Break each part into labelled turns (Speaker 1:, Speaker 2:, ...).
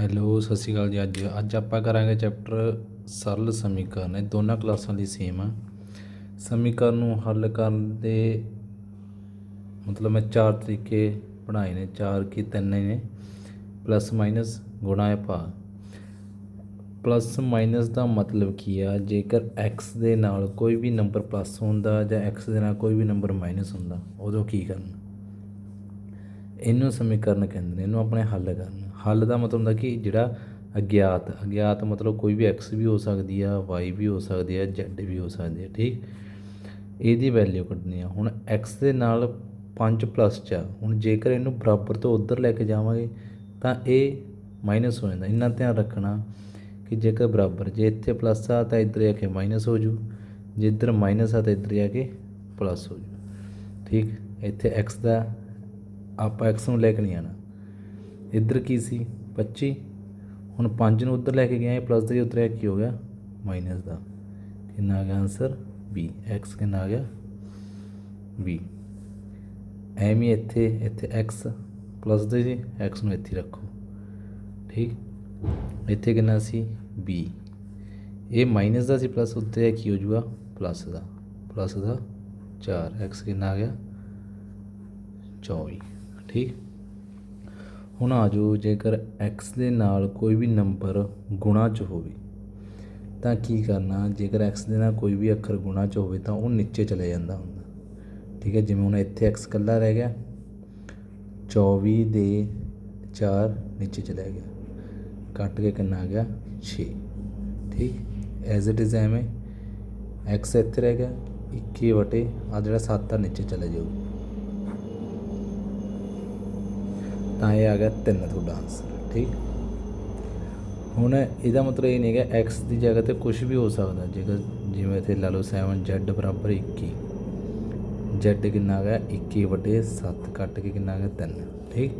Speaker 1: Hello ਸਤਿ ਸ਼੍ਰੀ ਅਕਾਲ ਜੀ ਅੱਜ। ਅੱਜ ਆਪਾਂ ਕਰਾਂਗੇ ਚੈਪਟਰ ਸਰਲ ਸਮੀਕਰਨ। ਇਹ ਦੋਨਾਂ ਕਲਾਸਾਂ ਲਈ ਸੇਮ ਆ। ਸਮੀਕਰਨ ਨੂੰ ਹੱਲ ਕਰਨ ਦੇ ਮਤਲਬ ਮੈਂ ਚਾਰ ਤਰੀਕੇ ਪੜ੍ਹਾਏ ਨੇ। ਚਾਰ ਕੀ ਤਿੰਨ ਨੇ। ਪਲੱਸ ਮਾਈਨਸ ਗੁਣਾ ਜਾਂ ਭਾਗ। ਪਲੱਸ ਮਾਈਨਸ ਦਾ ਮਤਲਬ ਕੀ ਆ? ਜੇਕਰ x ਦੇ ਨਾਲ ਕੋਈ ਵੀ ਨੰਬਰ ਪਲੱਸ ਹੁੰਦਾ ਜਾਂ x ਦੇ ਨਾਲ ਕੋਈ ਵੀ ਨੰਬਰ ਮਾਈਨਸ ਹੁੰਦਾ, ਉਦੋਂ ਕੀ ਕਰਨਾ? ਇਹਨੂੰ ਸਮੀਕਰਨ ਕਹਿੰਦੇ ਨੇ, ਇਹਨੂੰ ਆਪਣੇ ਹੱਲ ਕਰਨਾ। ਹੱਲ ਦਾ ਮਤਲਬ ਹੁੰਦਾ ਕਿ ਜਿਹੜਾ ਅਗਿਆਤ ਅਗਿਆਤ ਮਤਲਬ ਕੋਈ ਵੀ ਐਕਸ ਵੀ ਹੋ ਸਕਦੀ ਆ ਵਾਈ ਵੀ ਹੋ ਸਕਦੀ ਆ, z ਵੀ ਹੋ ਸਕਦੀ ਆ, ਠੀਕ? ਇਹਦੀ ਵੈਲਿਊ ਕੱਢਣੀ ਆ। ਹੁਣ ਐਕਸ ਦੇ ਨਾਲ 5 ਪਲੱਸ ਚ ਆ। ਹੁਣ ਜੇਕਰ ਇਹਨੂੰ ਬਰਾਬਰ ਤੋਂ ਉੱਧਰ ਲੈ ਕੇ ਜਾਵਾਂਗੇ, ਤਾਂ ਇਹ ਮਾਈਨਸ ਹੋ ਜਾਂਦਾ। ਇੰਨਾ ਧਿਆਨ ਰੱਖਣਾ ਕਿ ਜੇਕਰ ਬਰਾਬਰ, ਜੇ ਇੱਥੇ ਪਲੱਸ ਆ, ਤਾਂ ਇੱਧਰ ਜਾ ਕੇ ਮਾਈਨਸ ਹੋ ਜੂ। ਜੇ ਇੱਧਰ ਮਾਈਨਸ ਆ, ਤਾਂ ਇੱਧਰ ਜਾ ਕੇ ਪਲੱਸ ਹੋ ਜੂ। ਠੀਕ? ਇੱਥੇ x ਦਾ ਆਪਾਂ ਐਕਸ ਨੂੰ ਲੈ ਕੇ ਨਹੀਂ ਆਣਾ ਇੱਧਰ ਕੀ ਸੀ? 25 ਹੁਣ 5 ਨੂੰ ਉੱਧਰ ਲੈ ਕੇ ਗਏ ਪਲੱਸ ਦਾ ਹੀ ਉੱਤਰਿਆ ਕੀ ਹੋ ਗਿਆ? ਮਾਈਨਸ ਦਾ। ਕਿੰਨਾ ਆ ਗਿਆ ਆਨਸਰ b x ਕਿੰਨਾ ਆ ਗਿਆ? B ਐਵੇਂ ਇੱਥੇ ਇੱਥੇ x ਪਲੱਸ ਦੇ ਸੀ, x ਨੂੰ ਇੱਥੇ ਰੱਖੋ। ਠੀਕ? ਇੱਥੇ ਕਿੰਨਾ ਸੀ? B ਇਹ ਮਾਈਨਸ ਦਾ ਸੀ ਪਲੱਸ ਉੱਤੇ ਕੀ ਹੋ ਜਾਊਗਾ? ਪਲੱਸ ਦਾ। ਪਲੱਸ ਦਾ 4 x ਕਿੰਨਾ ਆ ਗਿਆ? 24 ਠੀਕ? ਹੁਣ ਆ ਜਾਓ, ਜੇਕਰ x ਦੇ ਨਾਲ ਕੋਈ ਵੀ ਨੰਬਰ ਗੁਣਾ 'ਚ ਹੋਵੇ, ਤਾਂ ਕੀ ਕਰਨਾ? ਜੇਕਰ x ਦੇ ਨਾਲ ਕੋਈ ਵੀ ਅੱਖਰ ਗੁਣਾ 'ਚ ਹੋਵੇ, ਤਾਂ ਉਹ ਨੀਚੇ ਚਲੇ ਜਾਂਦਾ ਹੁੰਦਾ। ਠੀਕ ਹੈ, ਜਿਵੇਂ ਹੁਣ ਇੱਥੇ x ਇਕੱਲਾ ਰਹਿ ਗਿਆ 24 ਦੇ 4 ਨੀਚੇ ਚਲਾ ਗਿਆ, ਕੱਟ ਕੇ ਕਿੰਨਾ ਆ ਗਿਆ? 6 ਠੀਕ? ਐਜ਼ ਇਟ ਇਜ਼ ਐਵੇਂ x ਇੱਥੇ ਰਹਿ ਗਿਆ 21 ਵਟੇ ਆ ਜਿਹੜਾ 7 ਆ, ਨੀਚੇ ਚਲੇ ਜਾਊ ਤਾਂ ਇਹ ਆ ਗਿਆ 3 ਤੁਹਾਡਾ ਆਨਸਰ ਠੀਕ? ਹੁਣ ਇਹਦਾ ਮਤਲਬ ਇਹ ਨਹੀਂ ਹੈਗਾ x ਦੀ ਜਗ੍ਹਾ ਤੇ ਕੁਝ ਵੀ ਹੋ ਸਕਦਾ, ਜੇਕਰ ਜਿਵੇਂ ਇੱਥੇ ਲਾ ਲਓ 7z ਬਰਾਬਰ 21 z ਕਿੰਨਾ ਆ ਗਿਆ 21 ਵਟੇ 7 ਕੱਟ ਕੇ ਕਿੰਨਾ ਆ ਗਿਆ 3 ਠੀਕ?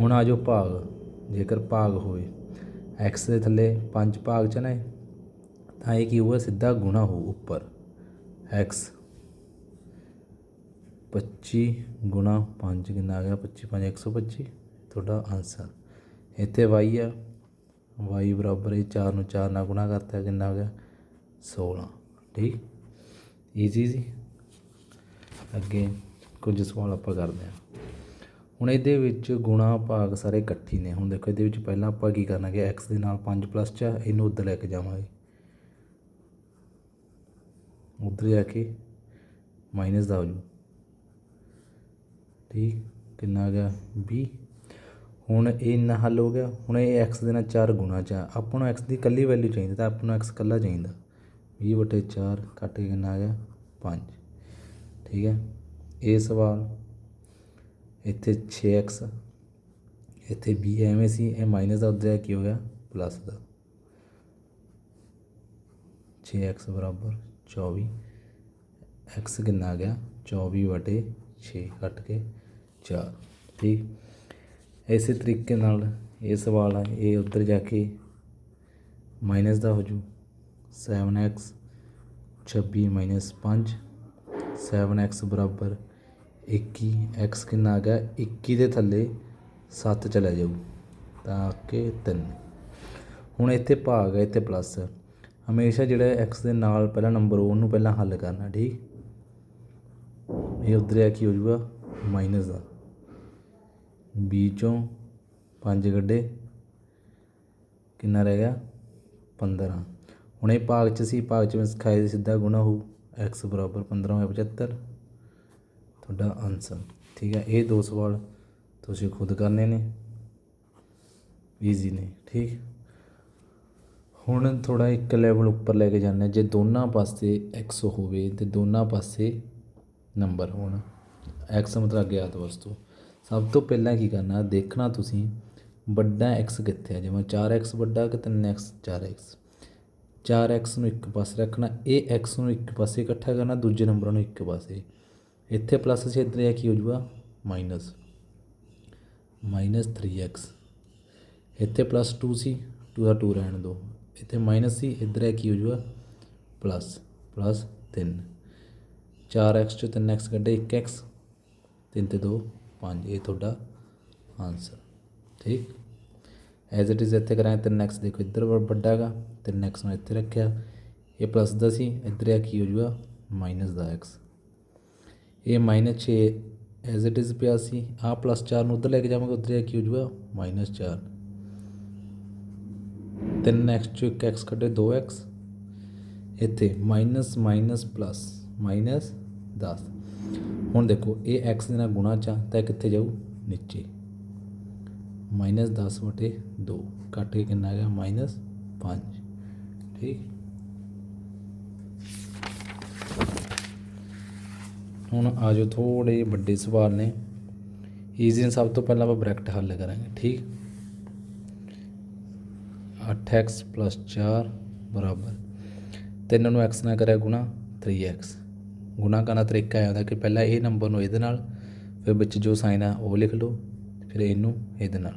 Speaker 1: ਹੁਣ ਆ ਜਾਓ ਭਾਗ, ਜੇਕਰ ਭਾਗ ਹੋਵੇ, x ਦੇ ਥੱਲੇ 5 ਭਾਗ ਚ ਨਾ, ਤਾਂ ਇਹ ਕੀ ਹੋਊਗਾ? ਸਿੱਧਾ ਗੁਣਾ ਹੋ ਉੱਪਰ, x 25 ਗੁਣਾ ਪੰਜ ਕਿੰਨਾ ਆ ਗਿਆ? 25 5 125 ਤੁਹਾਡਾ ਆਨਸਰ ਇੱਥੇ y ਆ। y ਬਰਾਬਰ ਇਹ 4 ਨੂੰ 4 ਨਾਲ ਗੁਣਾ ਕਰਤਾ ਕਿੰਨਾ ਆ ਗਿਆ? 16 ਠੀਕ? ਈਜ਼ੀ ਜੀ ਅੱਗੇ ਕੁਝ ਸਵਾਲ ਆਪਾਂ ਕਰਦੇ ਹਾਂ। ਹੁਣ ਇਹਦੇ ਵਿੱਚ ਗੁਣਾ ਭਾਗ ਸਾਰੇ ਇਕੱਠੀ ਨੇ। ਹੁਣ ਦੇਖੋ ਇਹਦੇ ਵਿੱਚ ਪਹਿਲਾਂ ਆਪਾਂ ਕੀ ਕਰਨਾ ਕਿ x ਦੇ ਨਾਲ 5 ਪਲੱਸ ਚ ਆ, ਇਹਨੂੰ ਉੱਧਰ ਲੈ ਕੇ ਜਾਵਾਂਗੇ। ਉੱਧਰ ਜਾ ਕੇ ਮਾਈਨਸ ਦਾ ਹੋ ਜੂ ਠੀਕ ਕਿੰਨਾ ਆ ਗਿਆ? ਵੀਹ। ਹੁਣ ਇਹ ਇੰਨਾ ਹੱਲ ਹੋ ਗਿਆ। ਹੁਣ ਇਹ ਐਕਸ ਦੇ ਨਾਲ 4 ਗੁਣਾ ਚ ਆ ਆਪਾਂ ਨੂੰ ਐਕਸ ਦੀ ਇਕੱਲੀ ਵੈਲਿਊ ਚਾਹੀਦੀ, ਤਾਂ ਆਪਾਂ ਨੂੰ ਐਕਸ ਇਕੱਲਾ ਚਾਹੀਦਾ। 20 ਵਟੇ 4 ਕੱਟ ਕੇ ਕਿੰਨਾ ਆ ਗਿਆ? 5 ਠੀਕ ਹੈ? ਇਹ ਸਵਾਲ ਇੱਥੇ 6x ਇੱਥੇ b ਐਵੇਂ ਸੀ, ਇਹ ਮਾਈਨਸ ਦਾ ਉੱਧਰ ਕੀ ਹੋ ਗਿਆ? ਪਲੱਸ ਦਾ। 6x ਬਰਾਬਰ 24 x ਕਿੰਨਾ ਆ ਗਿਆ? 24 ਵਟੇ 6 ਕੱਟ ਕੇ 4 ਠੀਕ ਇਸੇ ਤਰੀਕੇ ਨਾਲ ਇਹ ਸਵਾਲ ਹੈ ਇਹ ਉੱਧਰ ਜਾ ਕੇ ਮਾਈਨਸ ਦਾ ਹੋ ਜੂ 7x 26 ਮਾਈਨਸ 5 7x ਬਰਾਬਰ 21 x ਕਿੰਨਾ ਆ ਗਿਆ? 21 ਦੇ ਥੱਲੇ 7 ਚਲਾ ਜਾਊ। ਤਾਂ ਕਿ 3 ਹੁਣ ਇੱਥੇ ਭਾਗ ਹੈ ਇੱਥੇ ਪਲੱਸ ਹਮੇਸ਼ਾ ਜਿਹੜਾ x ਦੇ ਨਾਲ ਪਹਿਲਾ ਨੰਬਰ ਉਹਨੂੰ ਪਹਿਲਾਂ ਹੱਲ ਕਰਨਾ, ਠੀਕ? ਇਹ ਉਧਰ ਆ, ਕੀ ਹੋ ਜੂਗਾ ਮਾਈਨਸ ਦਾ। b ਚੋਂ 5 ਕੱਢੇ। ਕਿੰਨਾ ਰਹਿ ਗਿਆ? 15 ਹੁਣ ਇਹ ਭਾਗ ਚ ਸੀ, ਭਾਗ ਚ ਮੈਂ ਸਿਖਾਇਆ ਸਿੱਧਾ ਗੁਣਾ ਹੋਊ। X ਬਰਾਬਰ 15 ਹੋਇਆ 75 ਤੁਹਾਡਾ ਆਨਸਰ ਠੀਕ ਹੈ, ਇਹ ਦੋ ਸਵਾਲ ਤੁਸੀਂ ਖੁਦ ਕਰਨੇ ਨੇ। ਈਜ਼ੀ ਨੇ, ਠੀਕ? ਹੁਣ ਥੋੜਾ ਇੱਕ ਲੈਵਲ ਉੱਪਰ ਲੈ ਕੇ ਜਾਂਦੇ ਜੇ ਦੋਨਾਂ ਪਾਸੇ x ਹੋਵੇ ਤੇ ਦੋਨਾਂ ਪਾਸੇ ਨੰਬਰ ਹੋਣਾ। ਐਕਸ ਮਤਲਬ ਅਗਿਆਤ ਵਸਤੂ। ਸਭ ਤੋਂ ਪਹਿਲਾਂ ਕੀ ਕਰਨਾ, ਦੇਖਣਾ ਤੁਸੀਂ ਵੱਡਾ ਐਕਸ ਕਿੱਥੇ ਹੈ ਜਿਵੇਂ 4x ਵੱਡਾ ਕਿ 3x 4x 4x ਨੂੰ ਇੱਕ ਪਾਸੇ ਰੱਖਣਾ, ਇਹ x ਨੂੰ ਇੱਕ ਪਾਸੇ ਇਕੱਠਾ ਕਰਨਾ, ਦੂਜੇ ਨੰਬਰਾਂ ਨੂੰ ਇੱਕ ਪਾਸੇ। ਇੱਥੇ ਪਲੱਸ ਸੀ ਇੱਧਰ ਆ ਕੀ ਹੋ ਜਾਊਗਾ? ਮਾਈਨਸ ਮਾਈਨਸ 3x ਇੱਥੇ ਪਲੱਸ 2 ਸੀ 2 ਦਾ 2 ਰਹਿਣ ਦਿਓ। ਇੱਥੇ ਮਾਈਨਸ ਸੀ, ਇੱਧਰ ਇਹ ਕੀ ਹੋ ਜਾਊਗਾ? ਪਲੱਸ ਪਲੱਸ 3 4x ਚੋਂ 3x ਕੱਢੇ 1x 3 ਤੇ 2 5 ਇਹ ਤੁਹਾਡਾ ਆਨਸਰ ਠੀਕ ਐਜ਼ ਇਟ ਇਜ਼ ਇੱਥੇ ਕਰਾਂਗੇ 3x ਦੇਖੋ ਇੱਧਰ ਵ- ਵੱਡਾ ਹੈਗਾ 3x ਨੂੰ ਇੱਥੇ ਰੱਖਿਆ ਇਹ ਪਲੱਸ ਦਾ ਸੀ ਇੱਧਰ ਆ ਕੀ ਹੋ ਜਾਊਗਾ ਮਾਈਨਸ ਦਾ x ਇਹ ਮਾਈਨਸ 6 ਐਜ਼ ਇਟ ਇਜ਼ ਪਿਆ ਸੀ ਆ ਪਲੱਸ 4 ਨੂੰ ਉੱਧਰ ਲੈ ਕੇ ਜਾਵਾਂਗੇ ਉੱਧਰ ਆ ਕੀ ਹੋ ਜਾਊਗਾ ਮਾਈਨਸ 4 3x ਚੋਂ 1x ਕੱਢੇ 2x ਇੱਥੇ ਮਾਈਨਸ ਮਾਈਨਸ ਪਲੱਸ ਮਾਈਨਸ 10 ਹੁਣ ਦੇਖੋ ਇਹ x ਦੇ ਨਾਲ ਗੁਣਾ ਚ ਆ ਤਾਂ ਇਹ ਕਿੱਥੇ ਜਾਊ? ਨੀਚੇ। ਮਾਈਨਸ 10 ਵਟੇ 2 ਕੱਟ ਕੇ ਕਿੰਨਾ ਆ ਗਿਆ ਮਾਈਨਸ 5 ਠੀਕ? ਹੁਣ ਆ ਜਾਓ ਥੋੜੇ ਜਿਹੇ ਵੱਡੇ ਸਵਾਲ ਨੇ। ਈਜ਼ੀ ਨੇ, ਸਭ ਤੋਂ ਪਹਿਲਾਂ ਆਪਾਂ ਬ੍ਰੈਕਟ ਹੱਲ ਕਰਾਂਗੇ। ਠੀਕ? 8x 4 ਬਰਾਬਰ। ਤਿੰਨ ਨੂੰ x ਨਾਲ ਕਰਿਆ ਗੁਣਾ 3x ਗੁਣਾ ਕਰਨਾ ਤਰੀਕਾ ਇਹ ਹੁੰਦਾ ਕਿ ਪਹਿਲਾਂ ਇਹ ਨੰਬਰ ਨੂੰ ਇਹਦੇ ਨਾਲ, ਫਿਰ ਵਿੱਚ ਜੋ ਸਾਈਨ ਆ ਉਹ ਲਿਖ ਲਓ, ਫਿਰ ਇਹਨੂੰ ਇਹਦੇ ਨਾਲ।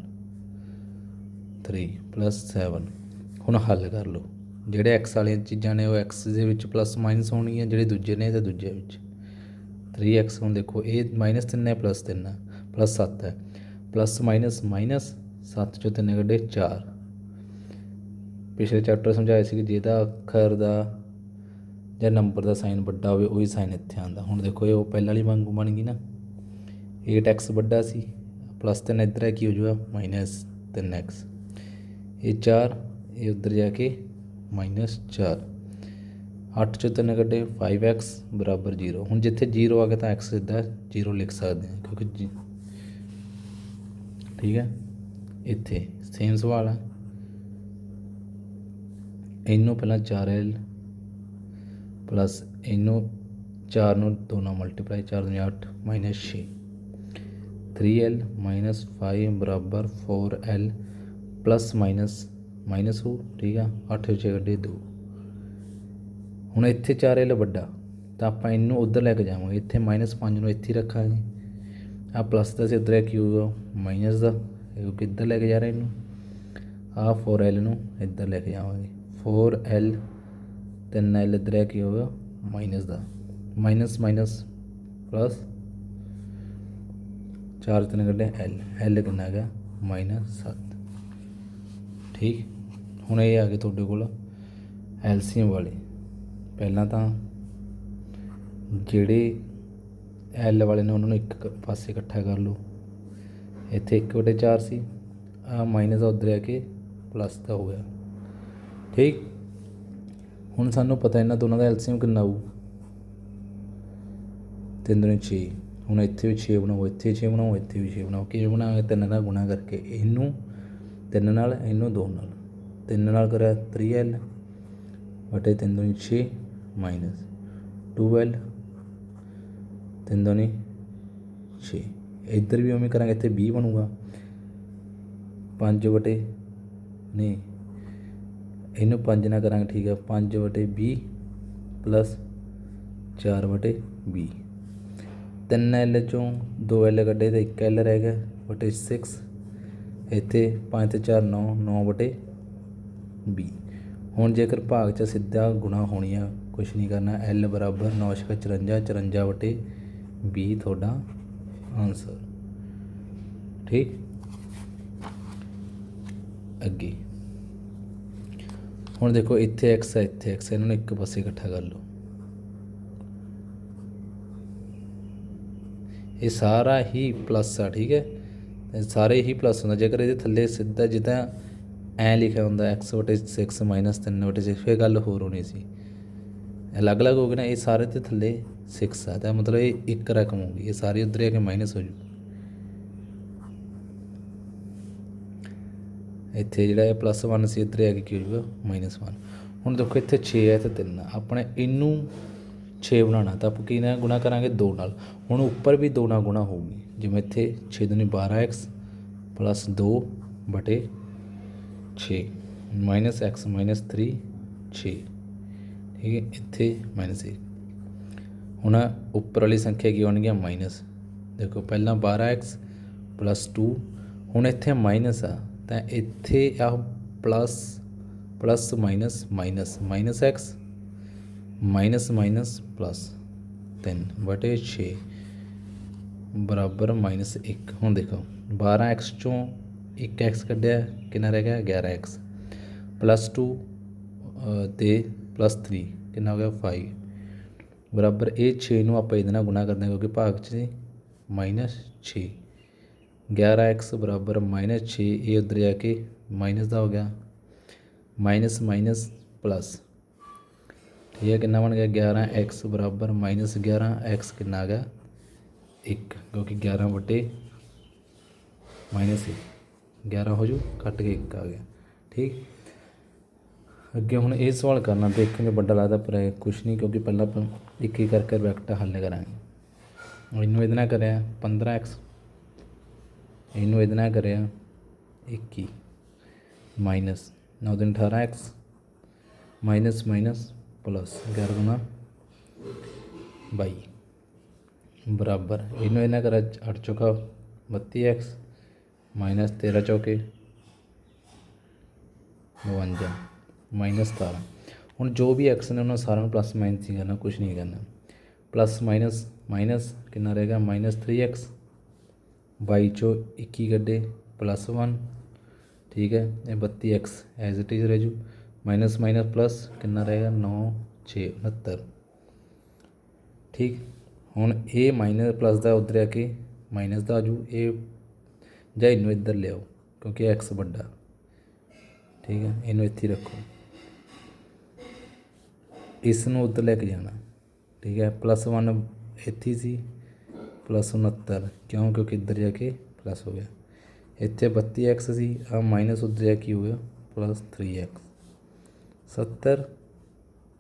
Speaker 1: 3 7 ਹੁਣ ਹੱਲ ਕਰ ਲਓ। ਜਿਹੜੇ x ਵਾਲੀਆਂ ਚੀਜ਼ਾਂ ਨੇ ਉਹ x ਦੇ ਵਿੱਚ ਪਲੱਸ ਮਾਈਨਸ ਹੋਣਗੀਆਂ ਜਿਹੜੇ ਦੂਜੇ ਨੇ ਤੇ ਦੂਜੇ ਵਿੱਚ। 3x ਹੁਣ ਦੇਖੋ, ਇਹ ਮਾਈਨਸ 3 ਹੈ ਪਲੱਸ 3 ਹੈ ਪਲੱਸ 7 ਹੈ। ਪਲੱਸ ਮਾਈਨਸ ਮਾਈਨਸ 7 ਚੋਂ 3 ਕੱਢੇ 4 ਪਿਛਲੇ ਚੈਪਟਰ ਸਮਝਾਇਆ ਸੀ ਕਿ ਜਿਹਦਾ ਅੱਖਰ ਦਾ ਜਾਂ ਨੰਬਰ ਦਾ ਸਾਈਨ ਵੱਡਾ ਹੋਵੇ, ਉਹੀ ਸਾਈਨ ਇੱਥੇ ਆਉਂਦਾ। ਹੁਣ ਦੇਖੋ, ਇਹ ਉਹ ਪਹਿਲਾਂ ਵਾਲੀ ਵਾਂਗੂ ਬਣ ਗਈ ਨਾ। 8x ਵੱਡਾ ਸੀ ਪਲੱਸ 3 ਇੱਧਰ ਹੈ, ਕੀ ਹੋ ਜਾਊਗਾ ਮਾਈਨਸ 3x ਇਹ 4 ਇਹ ਉੱਧਰ ਜਾ ਕੇ ਮਾਈਨਸ 4 8 ਚੋਂ 3 ਕੱਢੇ 5x ਬਰਾਬਰ 0 ਹੁਣ ਜਿੱਥੇ 0 ਆ ਗਿਆ ਤਾਂ x ਸਿੱਧਾ 0 ਲਿਖ ਸਕਦੇ ਹਾਂ, ਕਿਉਂਕਿ ਜੀ- ਠੀਕ ਹੈ? ਇੱਥੇ ਸੇਮ ਸਵਾਲ ਹੈ ਇਹਨੂੰ ਪਹਿਲਾਂ 4l ਪਲੱਸ ਇਹਨੂੰ 4 ਨੂੰ 2 ਨਾਲ ਮਲਟੀਪਲਾਈ 4 ਦੂਣੀ 8 ਮਾਈਨਸ 6 3l ਮਾਈਨਸ 5 ਬਰਾਬਰ 4l ਪਲੱਸ ਮਾਈਨਸ ਮਾਈਨਸ ਹੋ ਠੀਕ ਆ 8 ਵਿੱਚ ਕੱਢੇ 2 ਹੁਣ ਇੱਥੇ 4l ਵੱਡਾ, ਤਾਂ ਆਪਾਂ ਇਹਨੂੰ ਉੱਧਰ ਲੈ ਕੇ ਜਾਵਾਂਗੇ। ਇੱਥੇ ਮਾਈਨਸ 5 ਨੂੰ ਇੱਥੇ ਹੀ ਰੱਖਾਂਗੇ। ਆ ਪਲੱਸ ਦਾ ਸੀ ਉੱਧਰ ਹੈ ਕੀ ਮਾਈਨਸ ਦਾ। ਇਹ ਕਿੱਧਰ ਲੈ ਕੇ ਜਾ ਰਹੇ ਇਹਨੂੰ। ਆ 4l ਨੂੰ ਇੱਧਰ ਲੈ ਕੇ ਜਾਵਾਂਗੇ। 4l 3l ਇੱਧਰ ਹੈ ਕੀ ਹੋਊਗਾ ਮਾਈਨਸ ਦਾ। ਮਾਈਨਸ ਮਾਈਨਸ ਪਲੱਸ 4 ਤਿੰਨ ਕੱਢੇ, l l ਕਿੰਨਾ ਹੈਗਾ? ਮਾਈਨਸ 7 ਠੀਕ? ਹੁਣ ਇਹ ਆ ਗਏ ਤੁਹਾਡੇ ਕੋਲ ਐਲਸੀਐਮ ਵਾਲੇ। ਪਹਿਲਾਂ ਤਾਂ ਜਿਹੜੇ ਐਲ ਵਾਲੇ ਨੇ ਉਹਨਾਂ ਨੂੰ ਇੱਕ ਪਾਸੇ ਇਕੱਠਾ ਕਰ ਲਓ। ਇੱਥੇ 1 ਵਟੇ 4 ਸੀ। ਆ ਮਾਈਨਸ ਉਧਰ ਆ ਕੇ ਪਲੱਸ ਦਾ ਹੋ ਗਿਆ। ਠੀਕ? ਹੁਣ ਸਾਨੂੰ ਪਤਾ ਇਹਨਾਂ ਦੋਨਾਂ ਦਾ ਐਲਸੀਐਮ ਕਿੰਨਾ ਆਊ ਤਿੰਨ ਦੁਨੀ 6 ਹੁਣ ਇੱਥੇ ਵੀ 6 ਬਣਾਓ, ਇੱਥੇ 6 ਬਣਾਓ, ਇੱਥੇ ਵੀ 6 ਬਣਾਓ। ਕਿਵੇਂ ਬਣਾਵਾਂਗੇ? ਤਿੰਨ ਨਾਲ ਗੁਣਾ ਕਰਕੇ ਇਹਨੂੰ, ਤਿੰਨ ਨਾਲ, ਇਹਨੂੰ ਦੋ ਨਾਲ। ਤਿੰਨ ਨਾਲ ਕਰਿਆ 3l ਵਟੇ ਤਿੰਨ ਦੁਨੀ 6 ਮਾਈਨਸ 2l ਤਿੰਨ ਦੁਨੀ 6 ਇੱਧਰ ਵੀ ਉਵੇਂ ਕਰਾਂਗੇ, ਇੱਥੇ 20 ਬਣੂਗਾ। 5 ਵਟੇ, ਨਹੀਂ ਇਹਨੂੰ 5 ਨਾਲ ਕਰਾਂਗੇ, ਠੀਕ ਹੈ 5 ਵਟੇ 20 ਪਲੱਸ 4 ਵਟੇ 20 ਤਿੰਨ ਐਲ ਚੋਂ ਦੋ ਐਲ ਕੱਢੇ ਤੇ 1 ਐਲ ਰਹਿ ਗਿਆ, ਵਟੇ 6 ਇੱਥੇ 5 ਤੇ 4 9 9 ਵਟੇ 20 ਹੁਣ ਜੇਕਰ ਭਾਗ ਚ ਸਿੱਧਾ ਗੁਣਾ ਹੋਣੀ ਆ ਕੁਛ ਨਹੀਂ ਕਰਨਾ ਐਲ ਬਰਾਬਰ 9 ਛਿਕਾ 54 54 ਵਟੇ 20 ਤੁਹਾਡਾ ਆਨਸਰ ਠੀਕ? ਅੱਗੇ। ਹੁਣ ਦੇਖੋ ਇੱਥੇ x ਹੈ, ਇੱਥੇ x ਇਹਨਾਂ ਨੂੰ ਇੱਕ ਪਾਸੇ ਇਕੱਠਾ ਕਰ ਲਓ। ਇਹ ਸਾਰਾ ਹੀ ਪਲੱਸ ਆ, ਠੀਕ ਹੈ? ਸਾਰੇ ਹੀ ਪਲੱਸ ਹੁੰਦਾ। ਜੇਕਰ ਇਹਦੇ ਥੱਲੇ ਸਿੱਧਾ ਜਿੱਦਾਂ ਐ ਲਿਖਿਆ ਹੁੰਦਾ, x 6 ਮਾਈਨਸ 3 6 ਫਿਰ ਗੱਲ ਹੋਰ ਹੋਣੀ ਸੀ। ਅਲੱਗ-ਅਲੱਗ ਹੋ ਗਏ ਨਾ, ਇਹ ਸਾਰੇ ਤੇ ਥੱਲੇ 6 ਆ। ਤਾਂ ਮਤਲਬ ਇਹ ਇੱਕ ਰਕਮ ਹੋਊਗੀ ਇਹ ਸਾਰੇ ਉਧਰ ਆ ਕੇ ਮਾਈਨਸ ਹੋ ਜੂ। ਇੱਥੇ ਜਿਹੜਾ ਇਹ ਪਲੱਸ 1 ਸੀ, ਇੱਧਰ ਆ ਕੇ ਕੀ ਹੋ ਜੂਗਾ ਮਾਈਨਸ 1 ਹੁਣ ਦੇਖੋ, ਇੱਥੇ 6 ਹੈ ਤੇ 3 ਆਪਣੇ ਇਹਨੂੰ 6 ਬਣਾਉਣਾ, ਤਾਂ ਆਪਾਂ ਕੀ ਨਾਲ ਗੁਣਾ ਕਰਾਂਗੇ? 2 ਨਾਲ। ਹੁਣ ਉੱਪਰ ਵੀ 2 ਨਾਲ ਗੁਣਾ ਹੋਊਗੀ। ਜਿਵੇਂ ਇੱਥੇ 6 ਦੁਨੀ 12x ਪਲੱਸ 2 ਬਟੇ 6 ਮਾਈਨਸ x ਮਾਈਨਸ 3 6 ਠੀਕ ਹੈ? ਇੱਥੇ ਮਾਈਨਸ 1 ਹੁਣ ਉੱਪਰ ਵਾਲੀ ਸੰਖਿਆ ਕੀ ਹੋਣਗੀਆਂ? ਮਾਈਨਸ ਦੇਖੋ, ਪਹਿਲਾਂ 12x ਪਲੱਸ 2 ਹੁਣ ਇੱਥੇ ਮਾਈਨਸ ਆ। ਤਾਂ ਇੱਥੇ ਆ plus plus minus minus minus x minus minus plus 3 ਬਟੇ 6 ਬਰਾਬਰ ਮਾਈਨਸ 1 ਹੁਣ ਦੇਖੋ 12x ਚੋਂ 1x ਕੱਢਿਆ ਕਿੰਨਾ ਰਹਿ ਗਿਆ 11x ਪਲੱਸ 2 ਤੇ ਪਲੱਸ 3 ਕਿੰਨਾ ਹੋ ਗਿਆ 5 ਬਰਾਬਰ ਇਹ 6 ਨੂੰ ਆਪਾਂ ਇਹਦੇ ਨਾਲ ਗੁਣਾ ਕਰਦੇ ਹਾਂ ਕਿਉਂਕਿ ਭਾਗ 'ਚ ਸੀ ਮਾਈਨਸ 6 11x ਬਰਾਬਰ ਮਾਈਨਸ 6 ਇਹ ਉੱਧਰ ਜਾ ਕੇ ਮਾਈਨਸ ਦਾ ਹੋ ਗਿਆ। ਮਾਈਨਸ ਮਾਈਨਸ ਪਲੱਸ ਠੀਕ ਹੈ ਕਿੰਨਾ ਬਣ ਗਿਆ? 11x ਬਰਾਬਰ ਮਾਈਨਸ 11x ਕਿੰਨਾ ਆ ਗਿਆ? 1 ਕਿਉਂਕਿ 11 ਵਟੇ ਮਾਈਨਸ 11 ਹੋ ਜੂ ਕੱਟ ਕੇ 1 ਆ ਗਿਆ। ਠੀਕ? ਅੱਗੇ ਹੁਣ ਇਹ ਸਵਾਲ ਕਰਨਾ, ਦੇਖਾਂਗੇ ਵੱਡਾ ਲੱਗਦਾ ਪਰ ਇਹ ਕੁਛ ਨਹੀਂ, ਕਿਉਂਕਿ ਪਹਿਲਾਂ ਆਪਾਂ ਇੱਕ ਹੀ ਕਰਕੇ ਵੈਕਟਰ ਹੱਲ ਕਰਾਂਗੇ। ਇਹਨੂੰ ਇਹਦੇ ਨਾਲ ਕਰਿਆ 15x ਇਹਨੂੰ ਇਹਦੇ ਨਾਲ ਕਰਿਆ 21 ਮਾਈਨਸ 9 ਦਿਨ 18x ਮਾਈਨਸ ਮਾਈਨਸ ਪਲੱਸ 11 ਗੁਣਾ 22 ਬਰਾਬਰ, ਇਹਨੂੰ ਇਹਨਾਂ ਕਰਿਆ 8 ਚੌਕਾ 32x ਮਾਈਨਸ 13 ਚੌਕੇ 52 ਮਾਈਨਸ 17 ਹੁਣ ਜੋ ਵੀ x ਨੇ ਉਹਨਾਂ ਸਾਰਿਆਂ ਨੂੰ ਪਲੱਸ ਮਾਈਨਸ ਹੀ ਕਰਨਾ ਕੁਝ ਨਹੀਂ ਕਰਨਾ। ਪਲੱਸ ਮਾਈਨਸ ਮਾਈਨਸ ਕਿੰਨਾ ਰਹੇਗਾ? ਮਾਈਨਸ 3x 22 ਚੋਂ 21 ਕੱਢੇ ਪਲੱਸ 1 ਠੀਕ ਹੈ, ਇਹ 32x ਐਜ਼ ਇਟ ਇਜ਼ ਰਹਿ ਜੂ। ਮਾਈਨਸ ਮਾਈਨਸ ਪਲੱਸ ਕਿੰਨਾ ਰਹੇਗਾ? 9 6 69 ਠੀਕ, ਹੁਣ ਇਹ ਮਾਈਨਸ ਪਲੱਸ ਦਾ ਉਧਰ ਆ ਕੇ ਮਾਈਨਸ ਦਾ ਆ ਆਜੂ ਇਹ ਜਾਂ ਇਹਨੂੰ ਇੱਧਰ ਲਿਆਓ, ਕਿਉਂਕਿ x ਵੱਡਾ। ਠੀਕ ਹੈ, ਇਹਨੂੰ ਇੱਥੇ ਰੱਖੋ। ਇਸ ਨੂੰ ਉੱਧਰ ਲੈ ਕੇ ਜਾਣਾ। ਠੀਕ ਹੈ ਪਲੱਸ 1 ਇੱਥੇ ਸੀ। ਹੀ ਸੀ ਪਲੱਸ 69 ਕਿਉਂ ਕਿਉਂਕਿ ਇੱਧਰ ਜਾ ਕੇ ਪਲੱਸ ਹੋ ਗਿਆ ਇੱਥੇ 32x ਸੀ ਆ ਮਾਈਨਸ ਉੱਧਰ ਜਾ ਕੇ ਹੋ ਗਿਆ ਪਲੱਸ 3x 70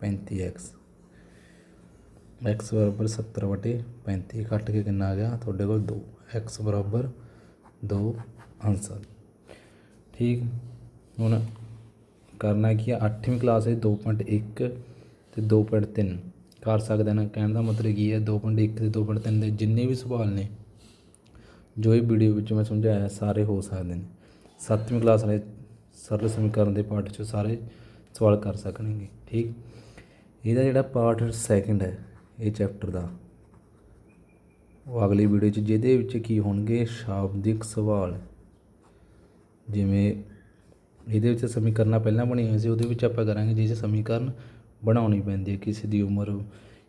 Speaker 1: 35x x ਬਰਾਬਰ 70 ਵਟੇ 35 ਕੱਟ ਕੇ ਕਿੰਨਾ ਆ ਗਿਆ ਤੁਹਾਡੇ ਕੋਲ 2 x ਬਰਾਬਰ 2 ਆਨਸਰ ਠੀਕ ਹੁਣ ਕਰਨਾ ਕੀ ਆ 8ਵੀਂ ਕਲਾਸ ਹੈ 2.1 ਤੇ 2.3 ਕਰ ਸਕਦੇ ਨੇ, ਕਹਿਣ ਦਾ ਮਤਲਬ ਕੀ ਹੈ 2.1 ਤੇ 2.3 ਦੇ ਜਿੰਨੇ ਵੀ ਸਵਾਲ ਨੇ, ਜੋ ਇਹ ਵੀਡੀਓ ਵਿੱਚ ਮੈਂ ਸਮਝਾਇਆ, ਸਾਰੇ ਹੋ ਸਕਦੇ ਨੇ। 7ਵੀਂ ਕਲਾਸ ਵਾਲੇ ਸਰਲ ਸਮੀਕਰਨ ਦੇ ਪਾਠ 'ਚ ਸਾਰੇ ਸਵਾਲ ਕਰ ਸਕਣਗੇ, ਠੀਕ? ਇਹਦਾ ਜਿਹੜਾ ਪਾਰਟ ਸੈਕਿੰਡ ਹੈ, ਇਹ ਚੈਪਟਰ ਦਾ। ਉਹ ਅਗਲੀ ਵੀਡੀਓ 'ਚ, ਜਿਹਦੇ ਵਿੱਚ ਕੀ ਹੋਣਗੇ, ਸ਼ਾਬਦਿਕ ਸਵਾਲ। ਜਿਵੇਂ ਇਹਦੇ ਵਿੱਚ ਸਮੀਕਰਨਾਂ ਪਹਿਲਾਂ ਬਣੀਆਂ ਹੋਈਆਂ ਸੀ, ਉਹਦੇ ਵਿੱਚ ਆਪਾਂ ਕਰਾਂਗੇ, ਜਿਹਦੇ 'ਚ ਸਮੀਕਰਨ ਬਣਾਉਣੀ ਪੈਂਦੀ ਹੈ ਕਿਸੇ ਦੀ ਉਮਰ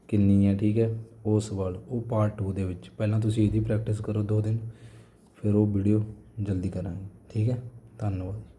Speaker 1: ਕਿੰਨੀ ਹੈ, ਠੀਕ ਹੈ? ਉਹ ਸਵਾਲ, ਉਹ ਪਾਰਟ 2 ਦੇ ਵਿੱਚ। ਪਹਿਲਾਂ ਤੁਸੀਂ ਇਹਦੀ ਪ੍ਰੈਕਟਿਸ ਕਰੋ ਦੋ ਦਿਨ, ਫਿਰ ਉਹ ਵੀਡੀਓ ਜਲਦੀ ਕਰਾਂਗੇ, ਠੀਕ ਹੈ? ਧੰਨਵਾਦ।